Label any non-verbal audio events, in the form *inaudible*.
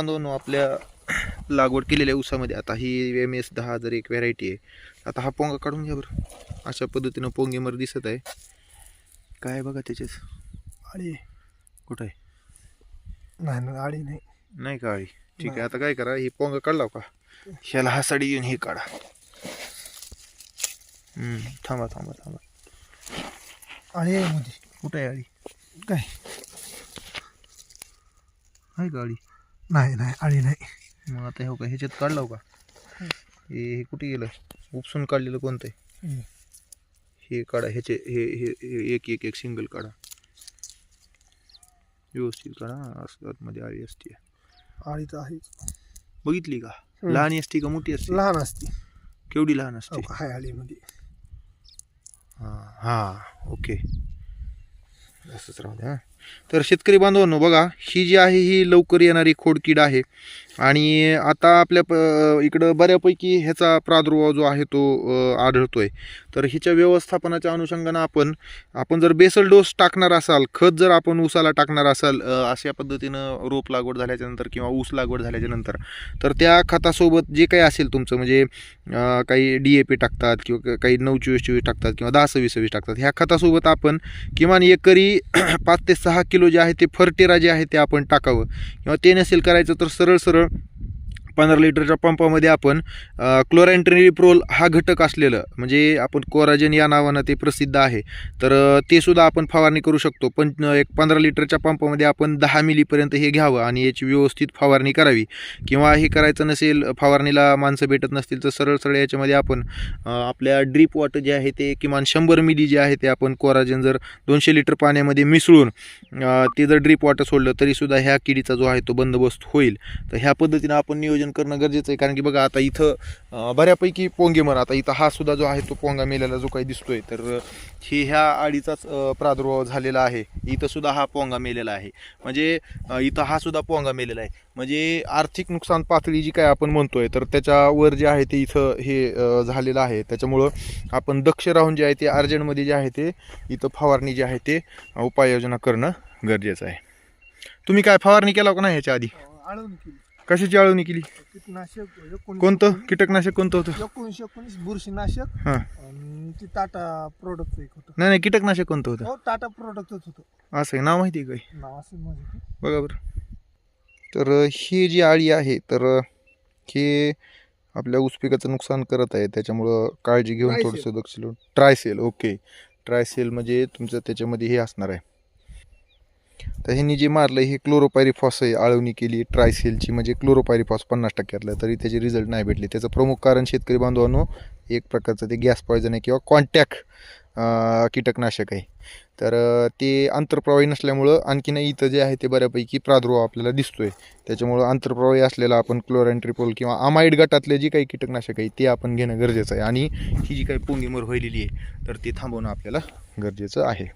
बांधवांनो आपल्या लागवड केलेल्या ऊसामध्ये. आता ही एम एस दहा हजार एक व्हेरायटी आहे. आता हा पोंगा काढून घ्या बरं. अशा पद्धतीनं पोंगेमर दिसत आहे. काय बघा त्याच्याच आळी कुठं आहे? नाही ना आळी नाही. नाही का आळी? ठीक आहे आता काय करा ही पोंगा काढला का? ह्याला हा साडी येऊन हे काढा. हम्म, थांबा थांबा थांबा. आळी आहे मध्ये. कुठं आहे आळी? काय? आहे का आळी? नाही नाही आळी नाही. मग आता हे का ह्याच्यात काढला हो का हे हे कुठे गेलं? उपसून काढलेलं कोणतं आहे हम्म. हे काढा ह्याचे हे हे हे एक एक एक सिंगल काढा. व्यवस्थित काढा असं आतमध्ये आळी असते. आळी तर आहेच बघितली का? हम्म. लहान असते का मोठी असते? लहान असते. केवढी लहान असते? हो का, हाय आळीमध्ये हाँ हाँ ओके. असंच राहू द्या तर शेतकरी बांधवांनो बघा ही जी आहे ही लवकर येणारी खोडकीड आहे. आणि आता आपल्या प इकडं बऱ्यापैकी ह्याचा प्रादुर्भाव जो आहे तो आढळतो आहे तर हिच्या व्यवस्थापनाच्या अनुषंगानं आपण आपण जर बेसल डोस टाकणार असाल खत जर आपण ऊसाला टाकणार असाल अशा पद्धतीनं रोप लागवड झाल्याच्यानंतर किंवा ऊस लागवड झाल्याच्यानंतर तर त्या खतासोबत जे काही असेल तुमचं म्हणजे काही डी ए पी टाकतात किंवा काही नऊ चोवीस चोवीस टाकतात किंवा दहा सव्वीस सव्वीस टाकतात ह्या खतासोबत आपण किमान एकरी *clears throat* पाच ते सहा किलो जे आहे ते फर्टेरा जे आहे ते आपण टाकावं. किंवा ते नसेल करायचं तर सरळ सरळ Later. पंधरा लिटरच्या पंपामध्ये आपण क्लोरॅन्ट्रिप्रोल हा घटक असलेलं म्हणजे आपण कोराजन या नावानं ते प्रसिद्ध आहे. तर ते सुद्धा आपण फवारणी करू शकतो. पण एक पंधरा लिटरच्या पंपामध्ये आपण दहा मिलीपर्यंत हे घ्यावं आणि याची व्यवस्थित फवारणी करावी. किंवा हे करायचं नसेल फवारणीला माणसं भेटत नसतील तर सरळ सरळ याच्यामध्ये आपण आपल्या ड्रीप वॉटर जे आहे ते किमान शंभर मिली जे आहे ते आपण कोराजन जर दोनशे लिटर पाण्यामध्ये मिसळून ते जर ड्रीप वॉटर सोडलं तरीसुद्धा ह्या किडीचा जो आहे तो बंदोबस्त होईल. तर ह्या पद्धतीनं आपण नियोजन करणं गरजेचं आहे. कारण की बघा आता इथं बऱ्यापैकी पोंगेमर आता इथं हा सुद्धा जो आहे तो पोंगा मेलेला जो काही दिसतोय तर हे ह्या आडीचाच प्रादुर्भाव झालेला आहे. इथं सुद्धा हा पोंगा मेलेला आहे. म्हणजे इथं हा सुद्धा पोंगा मेलेला आहे. म्हणजे आर्थिक नुकसान पातळी जी काय आपण म्हणतोय तर त्याच्यावर जे आहे ते इथं हे झालेलं आहे. त्याच्यामुळं आपण दक्ष राहून जे आहे ते अर्जंटमध्ये जे आहे ते इथं फवारणी जी आहे ते उपाययोजना करणं गरजेचं आहे. तुम्ही काय फवारणी केला का नाही ह्याच्या आधी? हो, आळवून कशाची आळवणी केली? कीटनाशक एकोणीस कोणतं? कीटकनाशक कोणतं होतं? एकोणीस एकोणीस बुरशीनाशक हां. आणि ती टाटा प्रोडक्ट एक होतं. नाही नाही कीटकनाशक कोणतं होतं? हो टाटा प्रोडक्टच होतं. असं आहे नाव माहिती आहे काही? नाव माझं बघा बरं. तर अ, ही जी आळी आहे तर अ, हे आपल्या ऊस पिकाचं नुकसान करत आहे. त्याच्यामुळं काळजी घेऊन Trisel. थोडंसं देऊन ट्रायसेल ओके ट्रायसेल म्हणजे तुमचं त्याच्यामध्ये हे असणार आहे. तर ह्यांनी जे मारलं हे क्लोरोपायरिफॉस आहे आळवणी केली ट्रायसेलची म्हणजे क्लोरोपायरिफॉस पन्नास टक्क्यातलं तरी त्याचे रिझल्ट नाही भेटले. त्याचं प्रमुख कारण शेतकरी बांधवांनो एक प्रकारचं ते गॅस पॉयझन आहे किंवा कॉन्टॅक्ट कीटकनाशक आहे. तर ते आंतरप्रवाही नसल्यामुळं आणखीन इथं जे आहे ते बऱ्यापैकी प्रादुर्भाव आपल्याला दिसतो आहे त्याच्यामुळं आंतरप्रवाही असलेला आपण क्लोरॅन्ट्रिपोल किंवा आमाईड गटातले जे काही कीटकनाशक आहे ते आपण घेणं गरजेचं आहे. आणि ही जी काही पोंगीमर व्हायलेली आहे तर ते थांबवणं आपल्याला गरजेचं आहे.